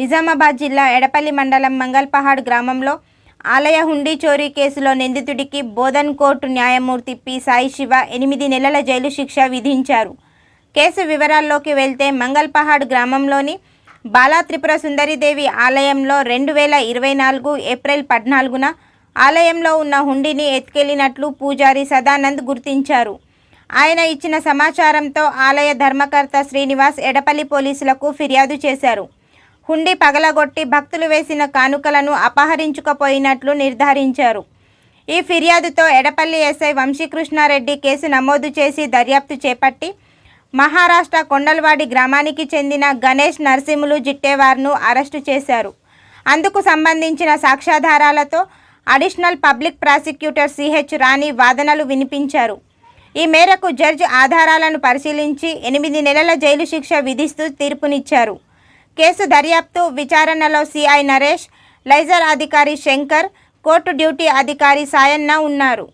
నిజామాబాద్ జిల్లా ఎడపల్లి మండలం మంగల్పహాడ్ గ్రామంలో ఆలయ హుండీ చోరీ కేసులో నిందితుడికి బోధన్ కోర్టు న్యాయమూర్తి పి. సాయి శివ ఎనిమిది నెలల జైలు శిక్ష విధించారు. కేసు వివరాల్లోకి వెళ్తే మంగల్పహాడ్ గ్రామంలోని బాలా త్రిపుర సుందరిదేవి ఆలయంలో రెండు వేల ఇరవై నాలుగు ఏప్రిల్ పద్నాలుగున ఆలయంలో ఉన్న హుండీని ఎత్తుకెళ్ళినట్లు పూజారి సదానంద్ గుర్తించారు. ఆయన ఇచ్చిన సమాచారంతో ఆలయ ధర్మకర్త శ్రీనివాస్ ఎడపల్లి పోలీసులకు ఫిర్యాదు చేశారు. హుండీ పగలగొట్టి భక్తులు వేసిన కానుకలను అపహరించుకుపోయినట్లు నిర్ధారించారు. ఈ ఫిర్యాదుతో ఎడపల్లి ఎస్ఐ వంశీకృష్ణారెడ్డి కేసు నమోదు చేసి దర్యాప్తు చేపట్టి మహారాష్ట్ర కొండల్వాడి గ్రామానికి చెందిన గణేష్ నరసింహులు జిట్టేవార్ను అరెస్టు చేశారు. అందుకు సంబంధించిన సాక్ష్యాధారాలతో additional public prosecutor CH Rani వాదనలు వినిపించారు. ఈ మేరకు జడ్జి ఆధారాలను పరిశీలించి ఎనిమిది నెలల జైలు శిక్ష విధిస్తూ తీర్పునిచ్చారు. కేసు దర్యాప్తు విచారణలో సిఐ నరేష్ లైజర్ అధికారి శంకర్ కోర్టు డ్యూటీ అధికారి సాయన్న ఉన్నారు.